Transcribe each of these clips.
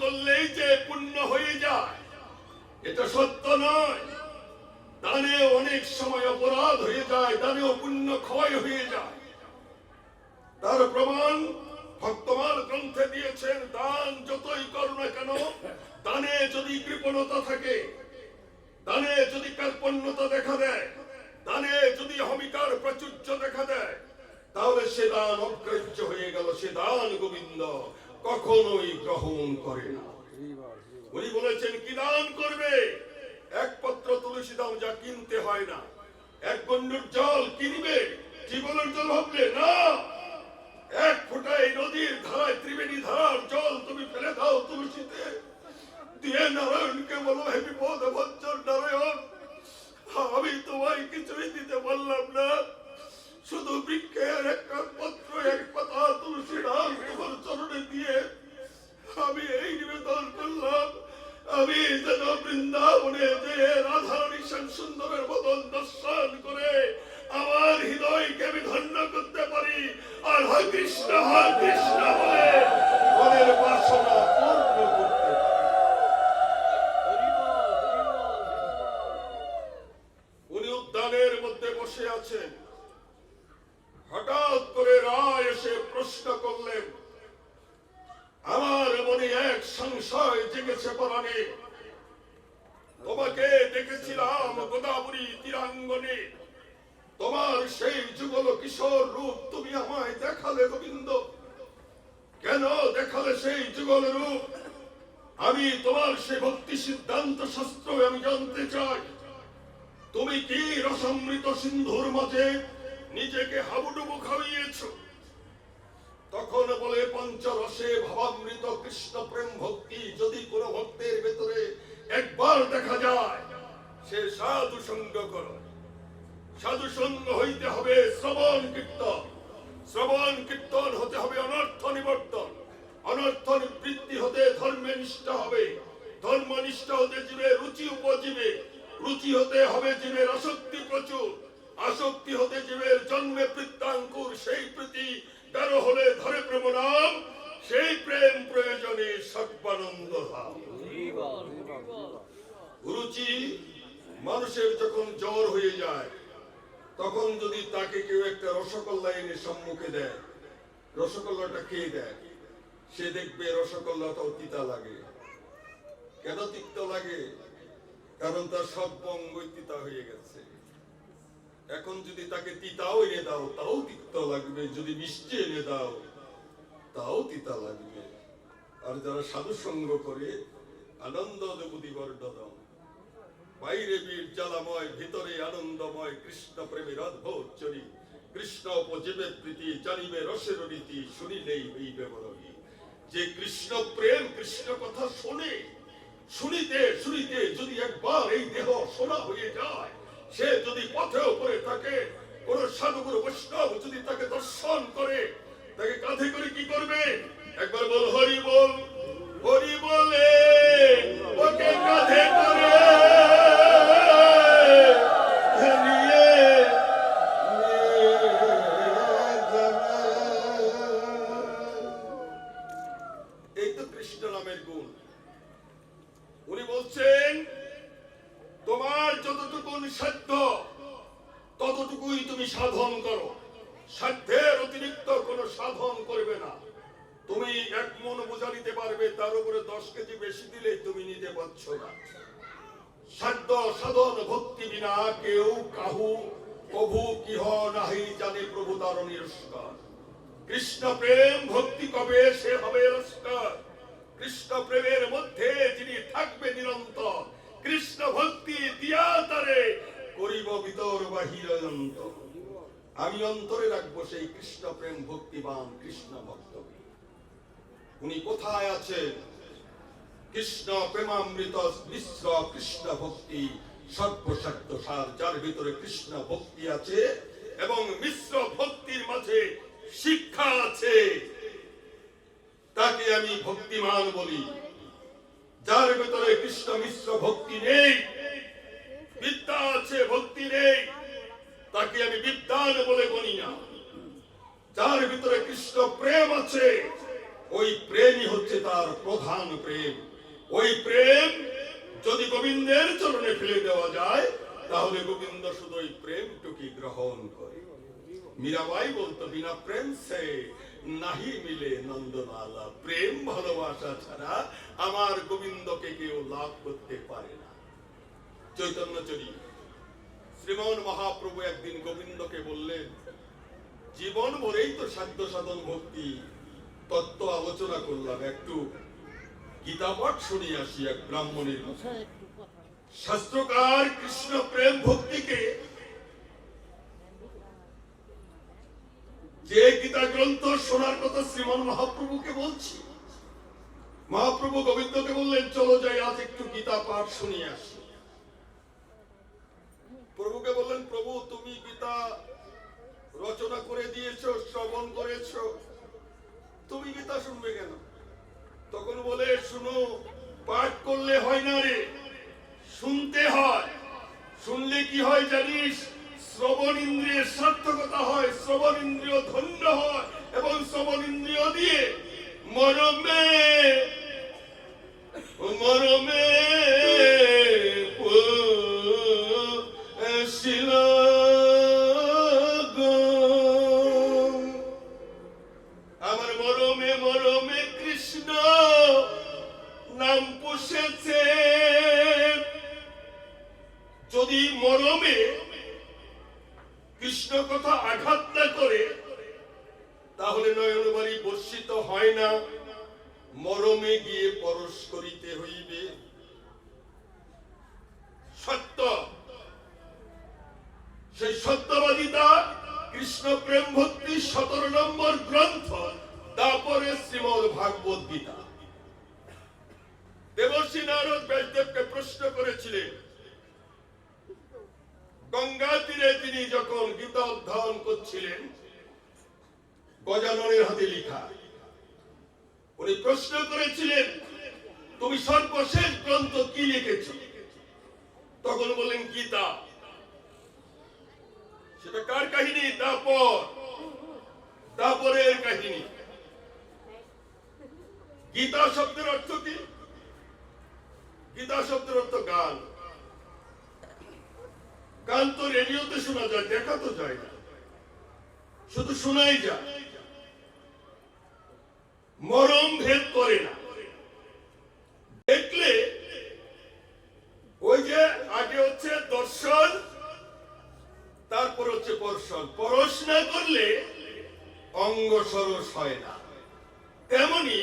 করলেই যে পুণ্য হয়ে যায়, এটা সত্য নয়। দানে অনেক সময় অপরাধ হয়ে যায়, দানেও পুণ্য ক্ষয় হয়ে যায়। তার প্রমাণ ভক্তমাল গ্রন্থে দিয়েছেন, দান যতই করো না কেন, দানে যদি কৃপণতা থাকে, দানে যদি কার্পণ্যতা দেখা দেয়, দানে যদি হমিকার প্রাচুর্য দেখা দেয়, তাহলে সে দান অগ্রাহ্য হয়ে গেল, সে দান গোবিন্দ। কখনোই গ্রহণ করে না। উনি বলেছেন, কি দান করবে? এক পত্র তুলসী দাম যা কিনতে হয় না। এক গন্ডুর জল কিনবে জীবনের জল ভাবলে না। এক ফোঁটায় নদীর ধারায় ত্রিবেণী ধারার জল তুমি ফেলে দাও তুলসীতে। দিয়ে নারায়ণকে বলো, হে বিপদ ভঞ্জন নারায়ণ, আমি তোমায় কিছুই দিতে পারলাম না। শুধু বৃক্ষের একটা পত্র, এক পাতা তুলসী ডাল চরণে দিয়ে আমি এই নিবেদন করলাম। আমি যেন বৃন্দাবনে যে রাধারানী শ্যাম সুন্দরের দর্শন করে আমার হৃদয়কে আমি ধন্য করতে পারি। আর হয় কৃষ্ণ হয় কৃষ্ণ বলে মনের বাসনা উনি উদ্যানের মধ্যে বসে আছেন। হঠাৎ করে রায় এসে প্রশ্ন করলেন সংশয় জেগেছে পরাণে। তোমাকে দেখেছিলাম গোদাবরী তীরাঙ্গনে। তোমার সেই যুগল কিশোর রূপ তুমি আমায় দেখালে গোবিন্দ। কেন দেখালে সেই যুগল রূপ? আমি তোমার সে ভক্তি সিদ্ধান্ত শাস্ত্র আমি জানতে চাই। তুমি কি রসমৃত সিন্ধুর মাঝে নিজেকে হাবুডুবু খাইয়েছো? তখন বলে পঞ্চরসে ভাবামৃত কৃষ্ণ প্রেম ভক্তি যদি কোন ভক্তের ভেতরে একবার দেখা যায়, সে সাধু সঙ্গ করো। সাধু সঙ্গ হইতে হবে শ্রবণ কীর্তন। শ্রবণ কীর্তন হতে হবে অনর্থ নিবর্তন। অনর্থ নিবৃত্তি হতে ধর্মে নিষ্ঠা হবে। ধর্ম নিষ্ঠা হতে জীবে রুচি উপজীবে। রুচি হতে হবে জীবের আসক্তি প্রচুর। আসক্তি হতে জীবের জন্মে বৃত্তাঙ্কুর সেই প্রীতি কারও হলে ধরে প্রেম নাম, সেই প্রেম প্রয়োজনে সর্বানন্দ রুচি মানুষের যখন জ্বর হয়ে যায়, তখন যদি তাকে কেউ একটা রসগোল্লা এনে সম্মুখে দেয়, রসগোল্লাটা খেয়ে দেয়, সে দেখবে রসগোল্লাটাও তিতা লাগে। কেন তিক্ত লাগে? কারণ তার সব অঙ্গই তিতা হয়ে গেছে। এখন যদি তাকে তিতাও এনে দাও, তাও তিক্ত লাগবে। যদি মিষ্টি এনে দাও, তাও তিতা লাগবে। আর যারা সাধু সঙ্গ করে, আনন্দ দেবুদি বর্ণদম। বাইরে বীর জ্বালাময়, ভিতরে আনন্দময়, কৃষ্ণ প্রেমের অদ্ভুত চরি কৃষ্ণ উপজীবে প্রীতি, জানিবে রসের রীতি, শুনিলেই হইবে বরণী যে কৃষ্ণ প্রেম কৃষ্ণ কথা শোনে, শুনিতে শুনিতে যদি একবার এই দেহ শোনা হয়ে যায় সে যদি পথে উপরে থাকে, কোন সাধুগুরু বৈষ্ণব যদি তাকে দর্শন করে, তাকে কাঁধে করে কি করবে? একবার বল, হরি বল, হরি বলে, ওকে কাঁধে করে। মন বোঝা নিতে পারবে, তার উপরে দশ কেজি বেশি দিলে তুমি নিতে পারছ না। সাধ্য সাধন ভক্তি বিনা কেউ কাহু প্রভু কিহ নাহি জানে প্রভু তার কৃষ্ণ প্রেম ভক্তি কবে সে হবে কৃষ্ণ প্রেমের মধ্যে যিনি থাকবে নিরন্তর, কৃষ্ণ ভক্তি দিয়া তারে করিব ভিতর বাহির আমি অন্তরে রাখব সেই কৃষ্ণ প্রেম ভক্তিবান কৃষ্ণ ভক্তকে উনি কোথায় আছেন? কৃষ্ণ প্রেমামৃত মিশ্র কৃষ্ণ ভক্তি, সর্বশক্ত সার, যার ভিতরে কৃষ্ণ ভক্তি আছে এবং মিশ্র ভক্তির মাঝে শিক্ষা আছে। তাকে আমি ভক্তিমান বলি। যার ভিতরে কৃষ্ণ মিশ্র ভক্তি নেই, বিদ্যা আছে, ভক্তি নেই, তাকে আমি বিদ্যান বলে গণি না। যার ভিতরে কৃষ্ণ প্রেম আছে ওই প্রেমই হচ্ছে তার প্রধান প্রেম। ওই প্রেম যদি গোবিন্দের চরণে ফেলে দেওয়া যায়, তাহলে গোবিন্দ শুধু ওই প্রেমটুকি গ্রহণ করে। মীরাবাই বলতো, বিনা প্রেম সে নাহি মিলে নন্দনালা প্রেম ভালোবাসা ছাড়া আমার গোবিন্দকে কেউ লাভ করতে পারে না। চৈতন্য চরি শ্রীমন মহাপ্রভু একদিন গোবিন্দকে বললেন, জীবন ভরেই তো সাধ্য সাধন ভক্তি। তত্ত্ব আলোচনা করলাম একটু গীতাপাঠ শুনিয়ে আসি এক ব্রাহ্মণের শাস্ত্রকার কৃষ্ণ প্রেম ভক্তিকে যে গীতা গ্রন্থ শোনার কথা শ্রীমান মহাপ্রভুকে বলছি মহাপ্রভু গোবিন্দকে বললেন চলো যাই আজ একটু গীতা পাঠ শুনিয়ে আসি। প্রভুকে বললেন প্রভু তুমি গীতা রচনা করে দিয়েছ শ্রবণ করেছ তুমি গীতা শুনবে কেন? তখন বলে, শুনো, পাঠ করলে হয় না রে, শুনতে হয়। শুনলে কি হয় জানিস? শ্রবণ ইন্দ্রিয়ের সার্থকতা হয়, শ্রবণ ইন্দ্রিয় ধন্য হয় এবং শ্রবণ ইন্দ্রিয় দিয়ে মরমে মরমে সত্যবাদিতা, কৃষ্ণ প্রেম ভক্তি সতেরো নম্বর গ্রন্থ, তারপরে শ্রীমদ ভাগবত গীতা। দেবর্ষী নারদ ব্যাসদেবকে প্রশ্ন করেছিলেন, গঙ্গা তীরে তিনি যখন গীতা অধ্যয়ন করছিলেন, গজাননের হাতে লিখা, উনি প্রশ্ন করেছিলেন, তুমি সর্বশেষ গ্রন্থ কি লিখেছ? তখন বললেন গীতা। সেটা কার কাহিনী? তারপর। তারপরের কাহিনী। গীতা শব্দের অর্থ কি? গীতা শব্দের অর্থ গান। গান তো রেডিওতে শোনা যায়, দেখা তো যায় না। শুধু শোনাই যায়। মরম ভেদ করে না। দেখলে ওই যে আগে হচ্ছে দর্শন তারপর হচ্ছে পরশন। পরশ না করলে অঙ্গ সরস হয় না। তেমনি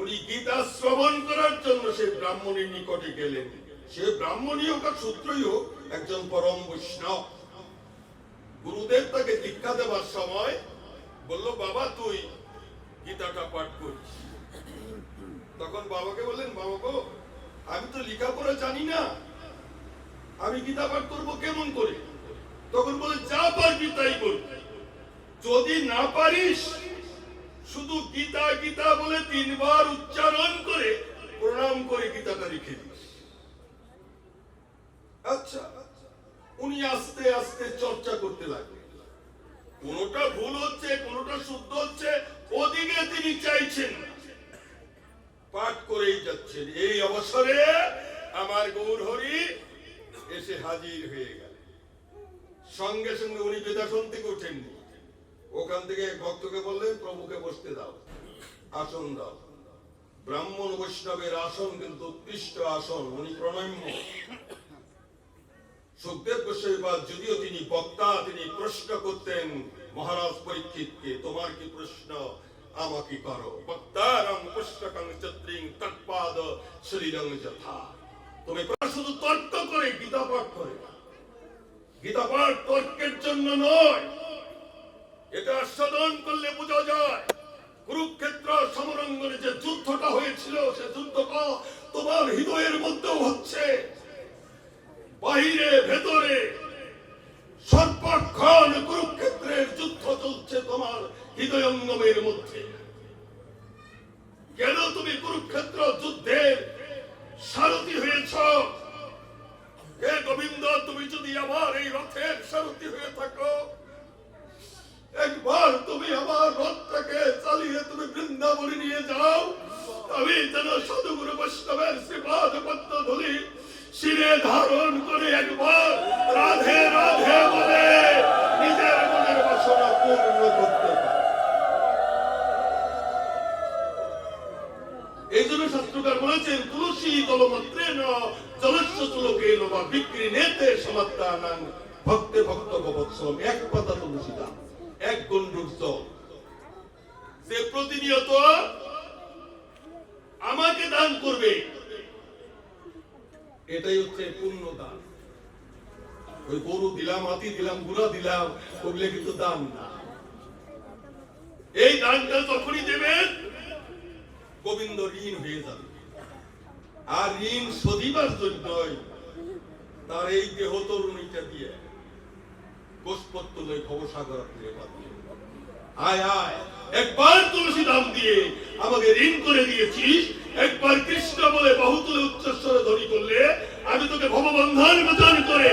উনি গীতা শ্রবণ করার জন্য সে ব্রাহ্মণের নিকটে গেলেন। সে ব্রাহ্মণী হোক আর সূত্রই হোক, একজন পরম বৈষ্ণব। গুরুদেব তাকে দীক্ষা দেওয়ার সময় বলল, বাবা, তুই গীতাটা পাঠ করিস। তখন বাবাকে বললেন, বাবা গো, আমি তো লেখাপড়া জানি না। আমি গীতা পাঠ করব কেমন করে? তখন বলে, যা পারবি তাই বল যদি না পারিস, শুধু গীতা গীতা বলে তিনবার উচ্চারণ করে প্রণাম করে গীতাটা লিখে দিস। আচ্ছা উনি আস্তে আস্তে চর্চা করতে লাগলেন। কোনটা ভুল হচ্ছে, কোনটা শুদ্ধ হচ্ছে, ওদিকে তিনি চাইছেন পাঠ করেই যাচ্ছেন। এই অবসরে আমার গৌর হরি এসে হাজির হয়ে গেল। সঙ্গে সঙ্গে উনি বেদাসন থেকে ওঠেননি ওখান থেকে ভক্তকে বললেন, প্রভুকে বসতে দাও, আসন দাও। ব্রাহ্মণ বৈষ্ণবের আসন কিন্তু উৎকৃষ্ট আসন, উনি প্রণম্য। সুখদেব গোস্বামীবাদ যদিও তিনি বক্তা, তিনি প্রশ্ন করতেন, মহারাজ পরীক্ষিতকে, তোমার কি প্রশ্ন? আমাকে করো। বক্তারং পুস্তকং চত্রিং তৎপাদ শরীরং যথা। তুমি শুধু তর্ক করে গীতা পাঠ করে না। গীতা তর্কের জন্য নয়। এটা সাধন করলে বোঝা যায়, কুরুক্ষেত্র সমরঙ্গনে যে যুদ্ধটা হয়েছিল, সে যুদ্ধটা তোমার হৃদয়ের মধ্যেও হচ্ছে। বাহিরে, ভেতরে সর্বক্ষণ কুরুক্ষেত্রের যুদ্ধ চলছে তোমার হৃদয়ঙ্গমের মধ্যে। কেন তুমি কুরুক্ষেত্র যুদ্ধের সারথি হয়েছ? তুমি যদি আমার এই রথের সারথি হয়ে থাকো, একবার তুমি আমার রথটাকে চালিয়ে তুমি বৃন্দাবনে নিয়ে যাও। আমি যেন সদগুরু বৈষ্ণবের শ্রীপাদ পদ্ম ধরি শিরে ধারণ করে একবার রাধে রাধে বলে নিজের মনের বাসনা পূর্ণ করতে এই জন্য শাস্ত্রকার বলেছেন, তুলসী দলমাত্রে ন আমাকে দান করবে, এটাই হচ্ছে পূর্ণ দান। ওই গরু দিলাম, হাতি দিলাম, গুড়া দিলাম, ওগুলো কিন্তু দান না। এই দানটা যখনই দেবেন, গোবিন্দ ঋণ হয়ে যাবে। আর ঋণ শোধিবার জন্যই তার এই দেহ তরুণীটা দিয়ে গোষ্পত্য লই ভবসাগর ফিরে পাবে আয় আয়, একবার তুলসী দাম দিয়ে আমাকে ঋণ করে দিয়েছিস, একবার কৃষ্ণ বলে বহুতলে উচ্চস্বরে ধরি করলে আমি তোকে ভববন্ধন মোচন করে